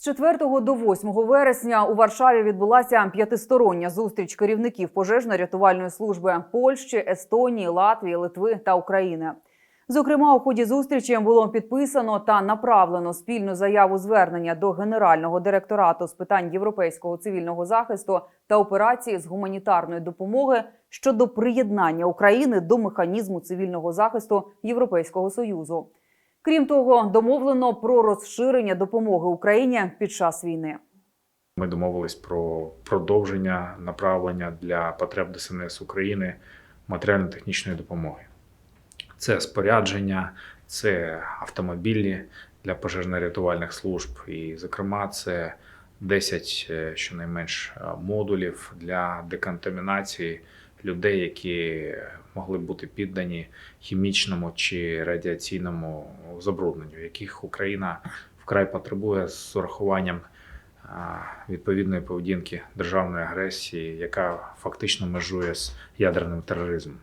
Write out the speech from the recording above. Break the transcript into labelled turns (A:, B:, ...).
A: З 4 до 8 вересня у Варшаві відбулася п'ятистороння зустріч керівників пожежно-рятувальної служби Польщі, Естонії, Латвії, Литви та України. Зокрема, у ході зустрічі було підписано та направлено спільну заяву звернення до Генерального директорату з питань європейського цивільного захисту та операції з гуманітарної допомоги щодо приєднання України до механізму цивільного захисту Європейського союзу. Крім того, домовлено про розширення допомоги Україні під час війни.
B: Ми домовились про продовження направлення для потреб ДСНС України матеріально-технічної допомоги. Це спорядження, це автомобілі для пожежно-рятувальних служб, і, зокрема, це 10 е, щонайменш е, модулів для деконтамінації людей, які могли бути піддані хімічному чи радіаційному забрудненню, яких Україна вкрай потребує з урахуванням відповідної поведінки державної агресії, яка фактично межує з ядерним тероризмом.